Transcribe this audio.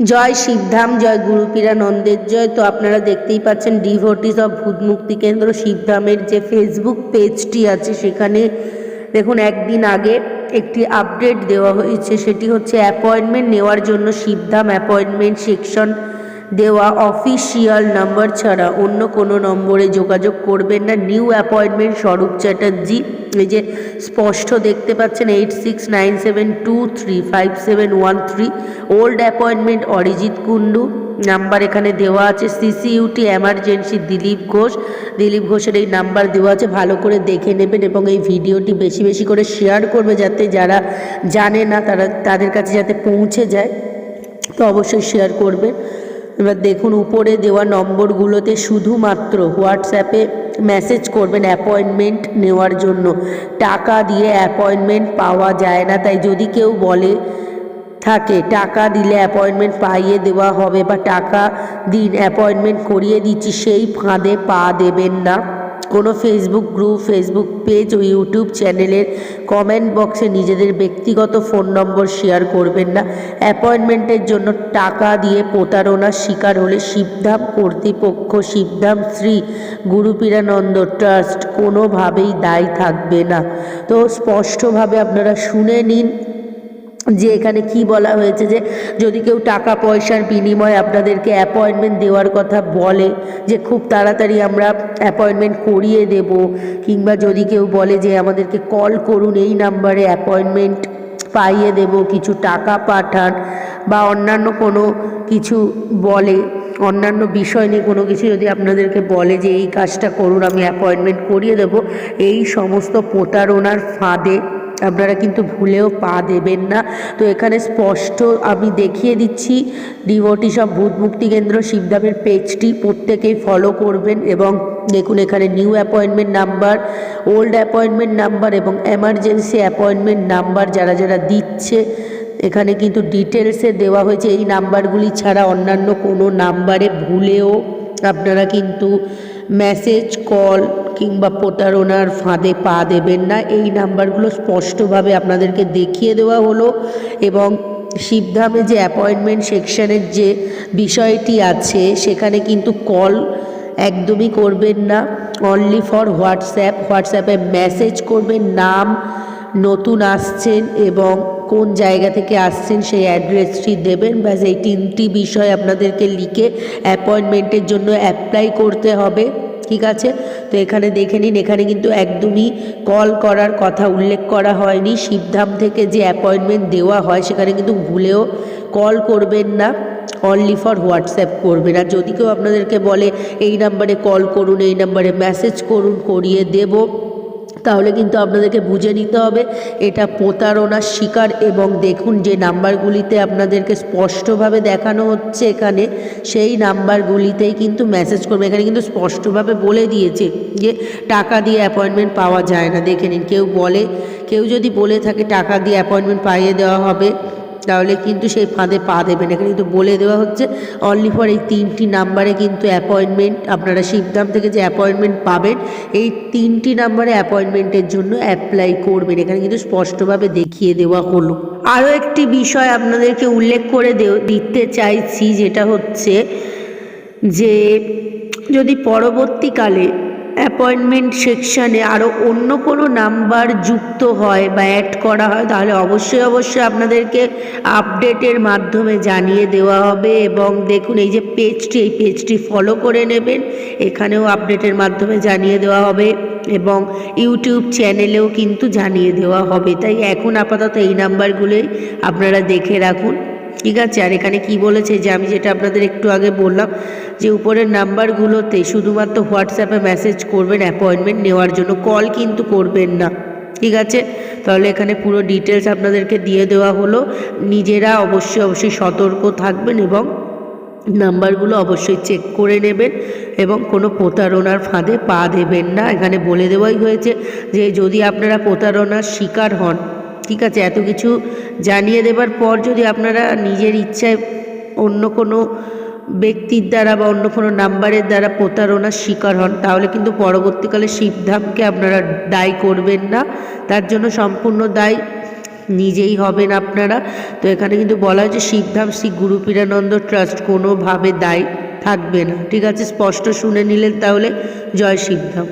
জয় শিবধাম, জয় গুরুপীরা নন্দের জয়। তো আপনারা দেখতেই পাচ্ছেন ডিভোটিস অফ ভূতমুক্তি কেন্দ্র শিবধামের যে ফেসবুক পেজটি আছে, সেখানে দেখুন, একদিন আগে একটি আপডেট দেওয়া হয়েছে। সেটি হচ্ছে অ্যাপয়েন্টমেন্ট নেওয়ার জন্য শিবধাম অ্যাপয়েন্টমেন্ট সেকশন দেওয়া অফিসিয়াল নাম্বার ছাড়া অন্য কোনো নম্বরে যোগাযোগ করবেন না। নিউ অ্যাপয়েন্টমেন্ট স্বরূপ চ্যাটার্জি, এই যে স্পষ্ট দেখতে পাচ্ছেন, eight six nine seven two three five seven one three. Old appointment Arijit Kundu number এখানে দেওয়া আছে। সিসিইউটি এমার্জেন্সি দিলীপ ঘোষ, দিলীপ ঘোষের এই নাম্বার দেওয়া আছে। ভালো করে দেখে নেবেন এবং এই ভিডিওটি বেশি বেশি করে শেয়ার করবে যাতে যারা জানে না, তারা তাদের কাছে যাতে পৌঁছে যায়। তো অবশ্যই শেয়ার করবেন। এবার দেখুন, উপরে দেওয়া নম্বরগুলোতে শুধুমাত্র হোয়াটসঅ্যাপে মেসেজ করবেন অ্যাপয়েন্টমেন্ট নেওয়ার জন্য। টাকা দিয়ে অ্যাপয়েন্টমেন্ট পাওয়া যায় না, তাই যদি কেউ বলে থাকে, টাকা দিলে অ্যাপয়েন্টমেন্ট পাইয়ে দেওয়া হবে বা টাকা দিন, অ্যাপয়েন্টমেন্ট করিয়ে দিচ্ছি, সেই ফাঁদে পা দেবেন না। কোনো ফেসবুক গ্রুপ ফেসবুক পেজ ও ইউটিউব চ্যানেলের কমেন্ট বক্সে নিজেদের ব্যক্তিগত ফোন নম্বর শেয়ার করবেন না। অ্যাপয়েন্টমেন্টের জন্য টাকা দিয়ে প্রতারণার শিকার হলে শিবধাম কর্তৃপক্ষ শিবধাম শ্রী গুরুপীরানন্দ ট্রাস্ট কোনোভাবেই দায়ী থাকবে না। তো স্পষ্টভাবে আপনারা শুনে নিন যে এখানে কি বলা হয়েছে যে যদি কেউ টাকা পয়সার বিনিময়ে আপনাদেরকে অ্যাপয়েন্টমেন্ট দেওয়ার কথা বলে, যে খুব তাড়াতাড়ি আমরা অ্যাপয়েন্টমেন্ট করিয়ে দেব, কিংবা যদি কেউ বলে যে আমাদেরকে কল করুন এই নাম্বারে অ্যাপয়েন্টমেন্ট পাইয়ে দেব, কিছু টাকা পাঠান, বা অন্যান্য কোনো কিছু বলে, অন্যান্য বিষয় নিয়ে কোনো কিছু যদি আপনাদেরকে বলে যে এই কাজটা করুন, আমি অ্যাপয়েন্টমেন্ট করিয়ে দেব, এই সমস্ত প্রতারণার ফাঁদে আপনারা কিন্তু ভুলেও পা দেবেন না। তো এখানে স্পষ্ট আমি দেখিয়ে দিচ্ছি ডিভোটি সব ভূত মুক্তি কেন্দ্র শিবধামের পেজটি প্রত্যেকেই ফলো করবেন এবং দেখুন এখানে new appointment number old appointment number এবং এমার্জেন্সি অ্যাপয়েন্টমেন্ট নাম্বার যারা যারা দিচ্ছে, এখানে কিন্তু ডিটেলসে দেওয়া হয়েছে। এই নাম্বারগুলি ছাড়া অন্যান্য কোনো নাম্বারে ভুলেও আপনারা কিন্তু মেসেজ কল কিংবা প্রতারণার ফাঁদে পা দেবেন না। এই নাম্বারগুলো স্পষ্টভাবে আপনাদেরকে দেখিয়ে দেওয়া হলো এবং শিবধামে যে অ্যাপয়েন্টমেন্ট সেকশনের যে বিষয়টি আছে, সেখানে কিন্তু কল একদমই করবেন না। অনলি ফর হোয়াটসঅ্যাপ হোয়াটসঅ্যাপে মেসেজ করবেন নাম, নতুন আসছেন এবং কোন জায়গা থেকে আসছেন সেই অ্যাড্রেসটি দেবেন। ব্যাস এই তিনটি বিষয় আপনাদেরকে লিখে অ্যাপয়েন্টমেন্টের জন্য অ্যাপ্লাই করতে হবে। ঠিক আছে? তো এখানে দেখে নিন, এখানে কিন্তু একদমই কল করার কথা উল্লেখ করা হয়নি। শিবধাম থেকে যে অ্যাপয়েন্টমেন্ট দেওয়া হয়, সেখানে কিন্তু ভুলেও কল করবেন না। অনলি ফর হোয়াটসঅ্যাপ করবেন। আর যদি কেউ আপনাদেরকে বলে, এই নাম্বারে কল করুন, এই নাম্বারে মেসেজ করুন, করিয়ে দেবো তাহলে কিন্তু আপনাদেরকে বুঝে নিতে হবে, এটা প্রতারণার শিকার এবং দেখুন যে নাম্বারগুলিতে আপনাদেরকে স্পষ্টভাবে দেখানো হচ্ছে এখানে, সেই নাম্বারগুলিতেই কিন্তু মেসেজ করবে। এখানে কিন্তু স্পষ্টভাবে বলে দিয়েছে যে টাকা দিয়ে অ্যাপয়েন্টমেন্ট পাওয়া যায় না। দেখে নিন, কেউ বলে, কেউ যদি বলে থাকে টাকা দিয়ে অ্যাপয়েন্টমেন্ট পাইয়ে দেওয়া হবে তাহলে কিন্তু সেই ফাঁদে পা দেবেন। এখানে কিন্তু বলে দেওয়া হচ্ছে অনলি ফর এই তিনটি নাম্বারে কিন্তু অ্যাপয়েন্টমেন্ট আপনারা শিবধাম থেকে যে অ্যাপয়েন্টমেন্ট পাবেন, এই তিনটি নাম্বারে অ্যাপয়েন্টমেন্টের জন্য অ্যাপ্লাই করবেন। এখানে কিন্তু স্পষ্টভাবে দেখিয়ে দেওয়া হলো। আরও একটি বিষয় আপনাদেরকে উল্লেখ করে দিতে চাইছি, যেটা হচ্ছে যে যদি পরবর্তীকালে অ্যাপয়েন্টমেন্ট সেকশানে আরও অন্য কোনো নাম্বার যুক্ত হয় বা অ্যাড করা হয়, তাহলে অবশ্যই অবশ্যই আপনাদেরকে আপডেটের মাধ্যমে জানিয়ে দেওয়া হবে এবং দেখুন এই যে পেজটি এই পেজটি ফলো করে নেবেন, এখানেও আপডেটের মাধ্যমে জানিয়ে দেওয়া হবে এবং ইউটিউব চ্যানেলেও কিন্তু জানিয়ে দেওয়া হবে। তাই এখন আপাতত এই নাম্বারগুলোই আপনারা দেখে রাখুন। ঠিক আছে, আর এখানে কি বলেছে যে আমি যেটা আপনাদের একটু আগে বললাম যে উপরের নাম্বারগুলোতে শুধুমাত্র হোয়াটসঅ্যাপে মেসেজ করবেন, অ্যাপয়েন্টমেন্ট নেওয়ার জন্য কল কিন্তু করবেন না। ঠিক আছে? তাহলে এখানে পুরো ডিটেলস আপনাদেরকে দিয়ে দেওয়া হলো। নিজেরা অবশ্যই অবশ্যই সতর্ক থাকবেন এবং নাম্বারগুলো অবশ্যই চেক করে নেবেন এবং কোনো প্রতারণার ফাঁদে পা দেবেন না। এখানে বলে দেওয়াই হয়েছে যে যদি আপনারা প্রতারণার শিকার হন ঠিক আছে, এত কিছু জানিয়ে দেবার পর যদি আপনারা নিজের ইচ্ছায় অন্য কোনো ব্যক্তির দ্বারা বা অন্য কোনো নাম্বারের দ্বারা প্রতারণার শিকার হন, তাহলে কিন্তু পরবর্তীকালে শিবধামকে আপনারা দায়ী করবেন না। তার জন্য সম্পূর্ণ দায় নিজেই হবেন আপনারা। তো এখানে কিন্তু বলা হয়েছে, শিবধাম শ্রী গুরুপীরানন্দ ট্রাস্ট কোনোভাবে দায়ী থাকবে না। ঠিক আছে, স্পষ্ট শুনে নিলেন তাহলে। জয় শিবধাম।